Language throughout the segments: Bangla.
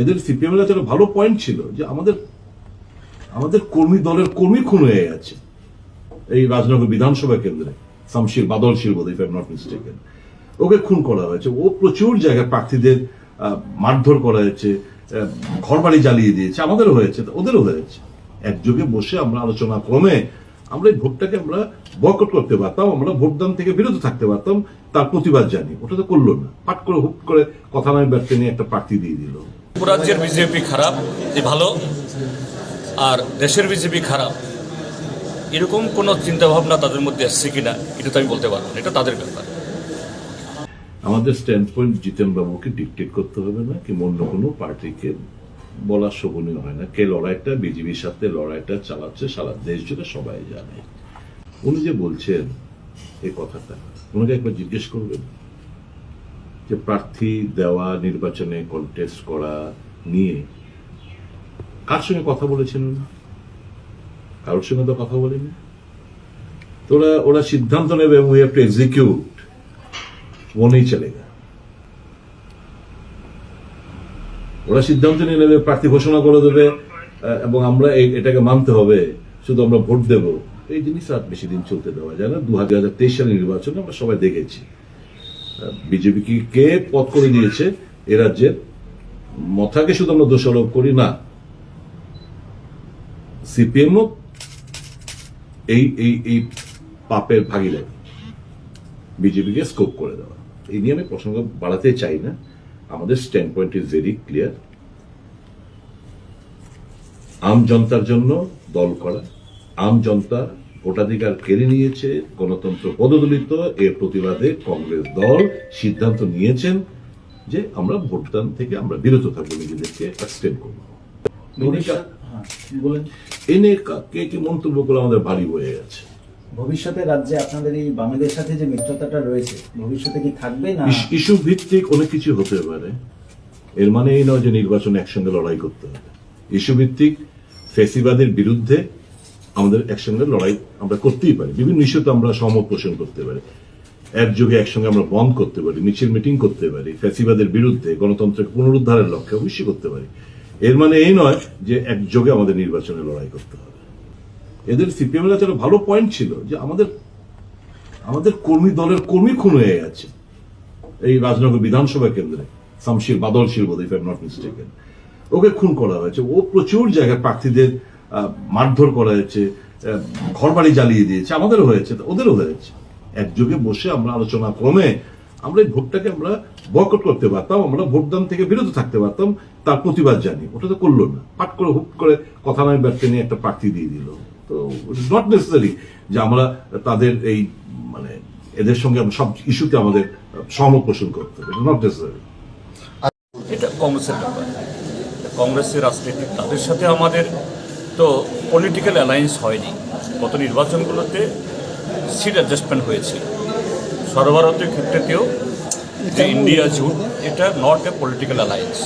এদের সিপিএম এর একটা ভালো পয়েন্ট ছিল যে আমাদের আমাদের কর্মী দলের কর্মী খুন হয়ে গেছে। এই রাজনগর বিধানসভা কেন্দ্রে। শামশির বাদল শিল বোধ নট মিস্টেকেন ওকে খুন করা হয়েছে। ও প্রচুর জায়গায় প্রার্থীদের মারধর করা হয়েছে ঘর বাড়ি জ্বালিয়ে দিয়েছে। আমাদেরও হয়েছে ওদেরও হয়েছে। একযোগে বসে আমরা আলোচনা ক্রমে আমরা এই ভোটটাকে আমরা বয়কট করতে পারতাম, আমরা ভোটদান থেকে বিরত থাকতে পারতাম, তার প্রতিবাদ জানি ওটা তো করল না। পাট করে হুট করে কথা নয় ব্যক্তি নিয়ে একটা প্রার্থী দিয়ে দিল। রাজ্যের বিজেপি খারাপ যে ভালো, আর দেশের বিজেপি খারাপ। এরকম কোনো চিন্তাভাবনা তাদের মধ্যে আসছে কিনা, এটা তো আমি বলতে পারব এটা তাদের ব্যাপার। আমাদের স্ট্যান্ড পয়েন্ট জিতেন বাবুকে ডিকটেট করতে হবে না, কি অন্য কোনো পার্টিকে বলা শোভনীয় হয় না। কে লড়াইটা, বিজেপির সাথে লড়াইটা চালাচ্ছে, সারা দেশ জুড়ে সবাই জানে। উনি যে বলছেন এই কথাটা, ওনাকে একবার জিজ্ঞেস করবেন? যে প্রার্থী দেওয়া, নির্বাচনে কন্টেস্ট করা নিয়ে কার সঙ্গে কথা বলেছেন? কারোর সঙ্গে তো কথা বলেনি। তোরা ওরা সিদ্ধান্ত নেবে উই হ্যাভ টু এক্সিকিউট মনেই চলে গেল ওরা সিদ্ধান্ত নিয়ে নেবে, প্রার্থী ঘোষণা করে দেবে এবং আমরা এটাকে মানতে হবে, শুধু আমরা ভোট দেব। এই জিনিস আর বেশি দিন চলতে দেওয়া যায় না। দু হাজার তেইশ সালের নির্বাচনে আমরা সবাই দেখেছি। বিজেপি কি কে পথ করে দিয়েছে এ রাজ্যের? মথাকে শুধু আমরা দোষারোপ করি না। সিপিএমও এই এই এই পাপের ভাগিদারি বিজেপিকে স্কোপ করে দেওয়া। এই নিয়ে আমি প্রসঙ্গ বাড়াতে চাই না। আমাদের standpoint is very clear আম জনতার জন্য দল করা, আম জনতা ভোটাধিকার কেড়ে নিয়েছে গণতন্ত্র পদদলিত এর প্রতিবাদে কংগ্রেস দল সিদ্ধান্ত নিয়েছেন যে আমরা ভোটদান থেকে আমরা বিরত থাকব নিজেদেরকে এক্সটেন্ড করব। হ্যাঁ, বলেন? এ নিয়ে কা- কে কি মন্তব্য করে আমাদের ভারী হয়ে গেছে? ভবিষ্যতে রাজ্যে আপনাদের এই বামেদের সাথে যে মিত্রতাটা রয়েছে ভবিষ্যতে কি থাকবে না? ইস্যু ভিত্তিক অনেক কিছু হতে পারে। এর মানে এই নয় যে নির্বাচন একসঙ্গে লড়াই করতে হবে। ইস্যু ভিত্তিক ফেসিবাদের বিরুদ্ধে আমাদের একসঙ্গে লড়াই আমরা করতেই পারি। বিভিন্ন ইস্যুতে আমরা সহমত পোষণ করতে পারি। একযোগে একসঙ্গে আমরা বন্ধ করতে পারি, মিছিল, মিটিং করতে পারি, ফ্যাসিবাদের বিরুদ্ধে গণতন্ত্রকে পুনরুদ্ধারের লক্ষ্যে অবশ্যই করতে পারি। এর মানে এই নয় যে একযোগে আমাদের নির্বাচনে লড়াই করতে হবে। এদের সিপিএম এর একটা ভালো পয়েন্ট ছিল যে আমাদের আমাদের কর্মী দলের কর্মী খুন হয়ে গেছে। এই রাজনগর বিধানসভা কেন্দ্রে, শামশির বাদল শিল বোধ ইফ নট মিস্টেকেন ওকে খুন করা হয়েছে। ও প্রচুর জায়গায় প্রার্থীদের মারধর করা হয়েছে ঘর বাড়ি জ্বালিয়ে দিয়েছে, আমাদেরও হয়েছে ওদেরও হয়েছে। একযোগে বসে আমরা আলোচনা ক্রমে আমরা এই ভোটটাকে আমরা বয়কট করতে পারতাম, আমরা ভোটদান থেকে বিরত থাকতে পারতাম, তার প্রতিবাদ জানি ওটা তো করল না। পাট করে হুট করে কথা নয় ব্যক্তি নিয়ে একটা প্রার্থী দিয়ে দিল। তো নট নেসেসারি যে আমরা তাদের এই মানে এদের সঙ্গে সব ইস্যুতে আমাদের সহমত পোষণ করতে হবে। নট নেসেসারি এটা কংগ্রেসের ব্যাপার। কংগ্রেসের রাজনীতি, তাদের সাথে আমাদের তো পলিটিক্যাল অ্যালায়েন্স হয়নি। গত নির্বাচনগুলোতে সিট অ্যাডজাস্টমেন্ট হয়েছে সর্বভারতীয় ক্ষেত্রেতেও যে ইন্ডিয়া জুট এটা নট এ পলিটিক্যাল অ্যালায়েন্স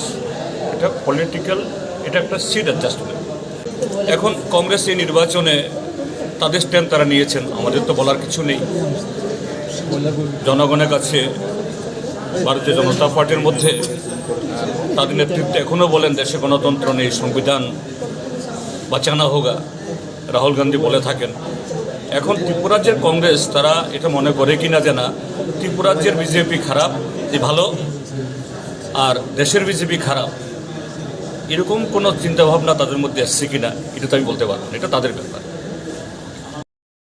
এটা পলিটিক্যাল এটা একটা সিট অ্যাডজাস্টমেন্ট এখন কংগ্রেস এই নির্বাচনে তাদের স্ট্যান্ড তারা নিয়েছেন। আমাদের তো বলার কিছু নেই। জনগণের কাছে, ভারতীয় জনতা পার্টির মধ্যে তাদের নেতৃত্বে এখনও বলেন দেশে গণতন্ত্র নেই, সংবিধান বাঁচানো হোগা রাহুল গান্ধী বলে থাকেন। এখন ত্রিপুরাজ্যের কংগ্রেস, তারা এটা মনে করে কি না জানা ত্রিপুরাজ্যের বিজেপি খারাপ যে ভালো, আর দেশের বিজেপি খারাপ। এরকম কোনো চিন্তাভাবনা তাদের মধ্যে আসছে কি না এটা তো আমি বলতে পারব না, এটা তাদের ব্যাপার।